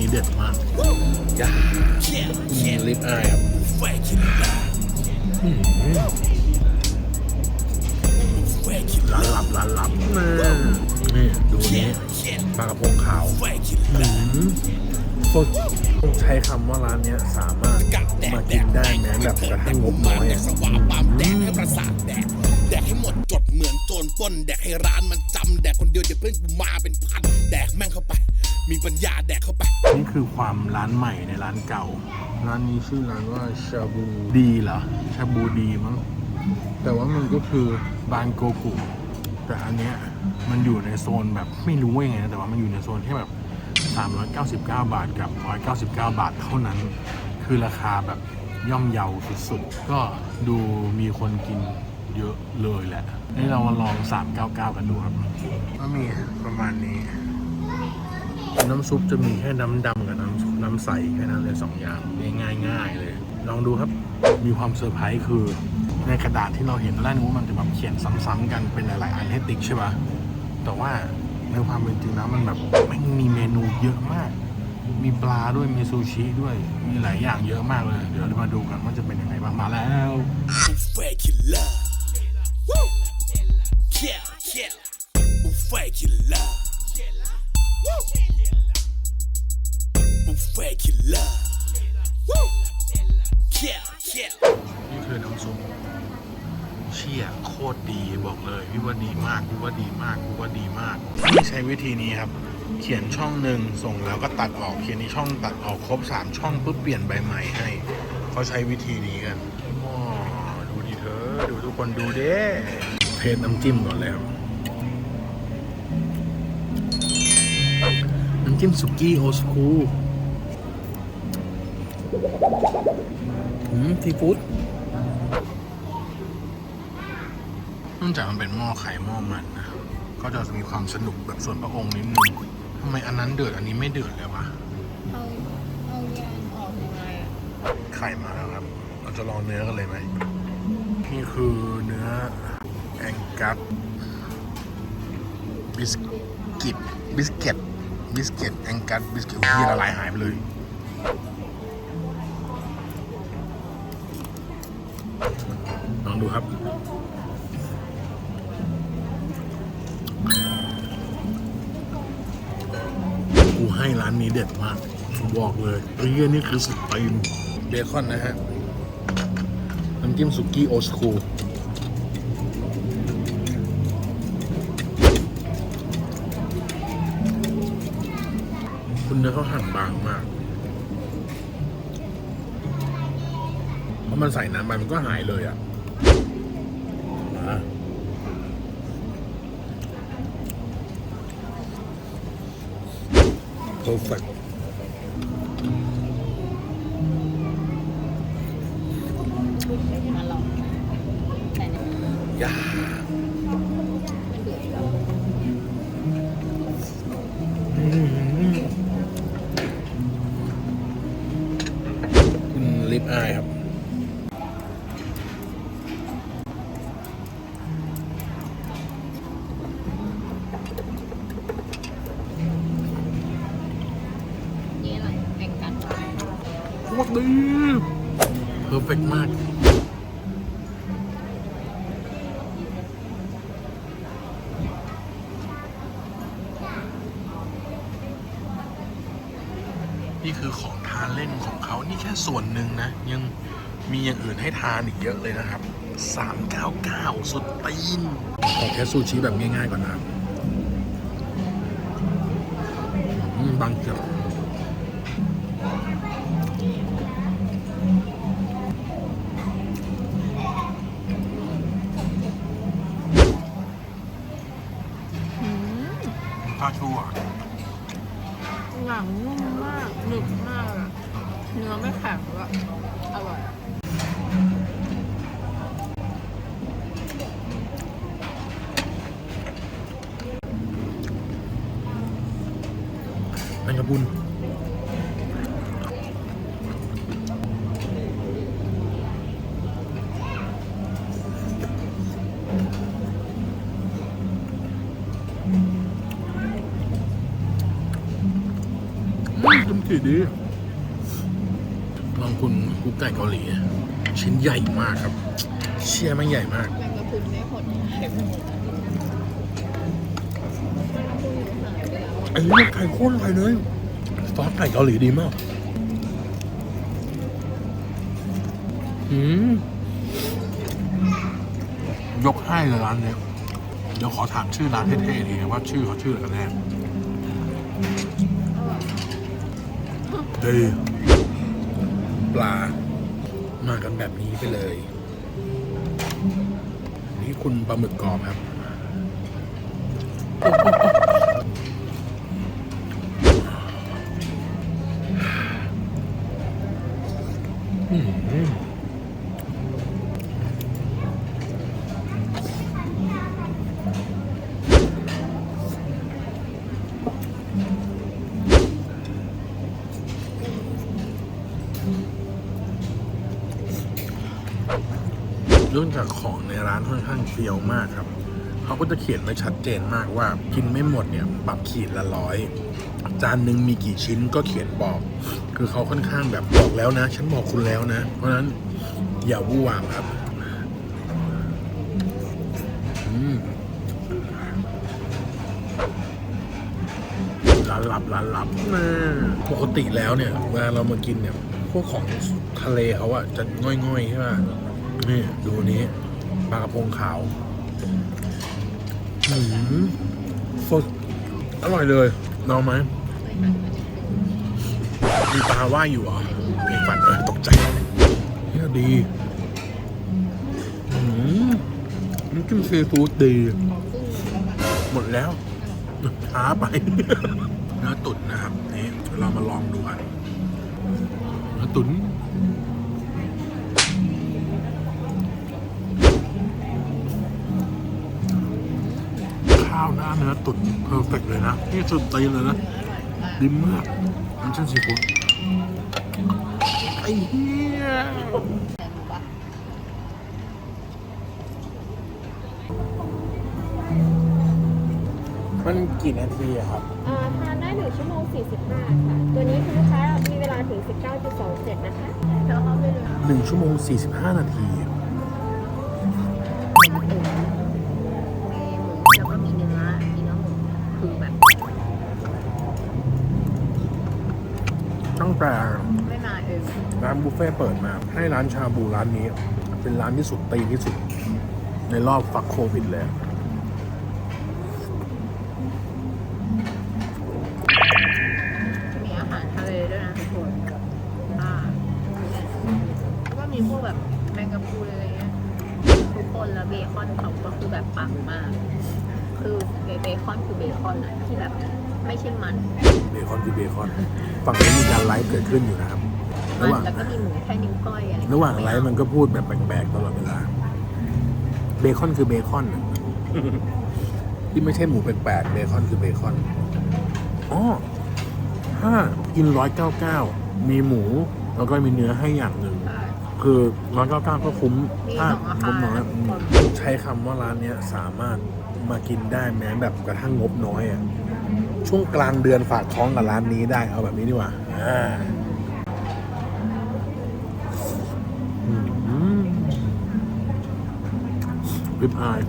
นี้เด็ดมากยาลิปอายครับอืมร้านลับร้านลับนี่นี่ดูนี้ปลากระพงขาวอืมสดต้องใช้คำว่าร้านเนี้ยสามารถมากินได้แม้แบบกระทั่งงบน้อยสวาปามแดกให้ประสาทแดกแดกให้หมดจดเหมือนโจรป้นแดกให้ร้านมันจำแดกคนเดียวเดี๋ยวเพื่อนกูมาเป็นพันแดกแม่งเข้าไป มีปัญญาแดกเข้าไป นี่คือความร้านใหม่ในร้านเก่า ร้านนี้ชื่อร้านว่าชาบูดีเหรอ ชาบูดีมั้ง แต่ว่ามันก็คือบางโกกุ แต่อันเนี้ยมันอยู่ในโซนแบบไม่รู้ว่ายังไงนะแต่ว่ามันอยู่ในโซนที่แบบ 399 บาทกับ 199 บาทเท่านั้น คือราคาแบบย่อมเยาสุดๆ ก็ดูมีคนกินเยอะเลยแหละ นี่เรามาลอง 399 กันดูครับก็มีประมาณนี้ น้ำซุปจะมีแค่น้ำดำกับน้ำน้ำใสแค่นั้นเลยสองอย่างง่ายง่ายๆเลย ลองดูครับมีความเซอร์ไพรส์คือในกระดาษที่เราเห็นแรกนึกว่ามันจะแบบเขียนซ้ำๆกันเป็นหลายๆอันให้ติ๊กใช่ปะแต่ว่าในความเป็นจริงแล้วมันแบบไม่มีเมนูเยอะมาก มีปลาด้วยมีซูชิด้วยมีหลายอย่างเยอะมากเลย เดี๋ยวเรามาดูกันว่าจะเป็นยังไงบ้างมาแล้ว Buffet killer Woo Yeah yeah Buffet killer Woo Buffet killer Woo Yeah yeah นี่คือน้ำซุปเชี่ยโคตรดีบอกเลยพี่ว่าดีมากพี่ว่าดีมากพี่ว่าดีมากไม่ใช้วิธีนี้ครับ เขียนช่องหนึ่งส่งแล้วก็ตัดออกเขียนในช่องตัดออกครบสามช่องปุ๊บเปลี่ยนใบใหม่ให้เขาใช้วิธีนี้กันอ๋อดูดิเธอดูทุกคนดูเด้เทสน้ำจิ้มก่อนเลยำจิ้มสุกี้โอสคูอืมซีฟู้ดเนื่องจากมันเป็นหม้อไข่หม้อมันนะ ก็จะมีความสนุกแบบส่วนพระองค์นิดนึงทำไมอันนั้นเดือดอันนี้ไม่เดือดเลยวะ เอาเอายางออกยังไงอะไข่มาแล้วครับ เราจะลองเนื้อกันเลยไหม นี่คือเนื้อแองกัสบิสกิตบิสเกต บิสเกตแองกัสบิสกิตที่ละลายหายไปเลยลองดูครับกูให้ร้านนี้เด็ดมากบอกเลยเฮ้ยนี่คือสุดตีนเบคอนนะฮะ น้ำจิ้มสุกี้โอสคู เนื้อเขาหั่นบางมากเพราะมันใส่น้ำไปมันก็หายเลยอะมา perfect มา ดีเพอร์เฟกมาก นี่คือของทานเล่นของเขานี่แค่ส่วนหนึ่งนะ ยังมีอย่างอื่นให้ทานอีกเยอะเลยนะครับ 399 สุดตีนขอแค่ซูชิแบบง่ายๆก่อนนะครับบางเกือบ แมงกะพรุนกิมจิดีลองคุณกุ๊กไก่เกาหลี ชิ้นใหญ่มากครับ เชี่ยมันใหญ่มากแมงกะพรุนไม่หดเห็นหมดหายไปแล้วไอ้นี่ไก่โคตรเลย อสไก่เกาหลีดีมาก อืม ยกให้เลยร้านเนี้ยเดี๋ยวขอถามชื่อร้านเท่ๆทีว่าชื่อเขาชื่ออะไรกันแน่ดีปลา มากันแบบนี้ไปเลย นี่คุณปลาหมึกกรอบครับ เรื่องจากของในร้านค่อนข้างเฟี้ยวมากครับ เขาก็จะเขียนไว้ชัดเจนมากว่ากินไม่หมดเนี่ยปรับขีดละร้อยจานหนึ่งมีกี่ชิ้นก็เขียนบอก คือเขาค่อนข้างแบบบอกแล้วนะ ฉันบอกคุณแล้วนะ เพราะฉะนั้นอย่าวู่วามครับร้านลับร้านลับนะปกติแล้วเนี่ยเวลาเรามากินเนี่ย พวกของทะเลเขาอะจะง่อยๆใช่ไหม นี่ดูนี้ปลากระพงขาวอืมสดอร่อยเลยลองไหมมีปลาว่ายอยู่เหรอมีฝันเออตกใจเนี่ยดีอืมน้ำจิ้มซีฟู้ดดี หมดแล้วช้าไปเนื้อตุ๋นนะครับ นี่เรามาลองดูกันเนื้อตุ๋นาวหน้าเนื้อตุ๋นเพอร์เฟกเลยนะนี่สุดตีนเลยนะดีมากน้ำจิ้มซีฟู้ดไอ้เหี้ยแต่หนูปะมันกี่นาทีอะครับอ่าทานได้1ชั่วโมง 45 ค่ะ ตัวนี้คุณลูกค้ามีเวลาถึง 19.27 นะคะแล้วเขาไม่เลยหนึ่งชั่วโมงสี่สิบห้านาทีมีห ตั้งแต่ไม่นานเองร้านบุฟเฟ่ต์เปิดมา ให้ร้านชาบูร้านนี้ เป็นร้านที่สุดตีนที่สุด ในรอบฟักโควิดเลยจะมีอาหารทะเลด้วยนะทุกคนอ่าแล้วก็มีพวกแบบแมงกะพรุนอะไรเงี้ยทุกคนแล้วเบคอนเขาก็คือแบบปังมาก คือเบคอนคือเบคอนอะที่แบบ ไม่ใช่มัน เบคอนคือเบคอน ฝั่งนี้มีการไลฟ์เกิดขึ้นอยู่นะครับ มัระนหว่างแล้วก็มีหมูแค่นิ้วก้อยอะไรระหว่างไลฟ์มันก็พูดแบบแปลกๆตลอดเวลา เบคอนคือเบคอนน่ะที่ไม่ใช่หมูแปลกๆเบคอนคือเบคอนอ๋อถ้ากินร้อยเก้าเก้ามีหมู แล้วก็มีเนื้อให้อย่างหนึ่ง ใช่ คือร้อยเก้าเก้าก็คุ้มมีถ้าสองราคางบน้อยอืมใช้คำว่าร้านเนี้ยสามารถมากินได้แม้แบบกระทั่งงบน้อยอะ ช่วงกลางเดือนฝากท้องกับร้านนี้ได้เอาแบบนี้ดีกว่าอ่าอืมริบอาย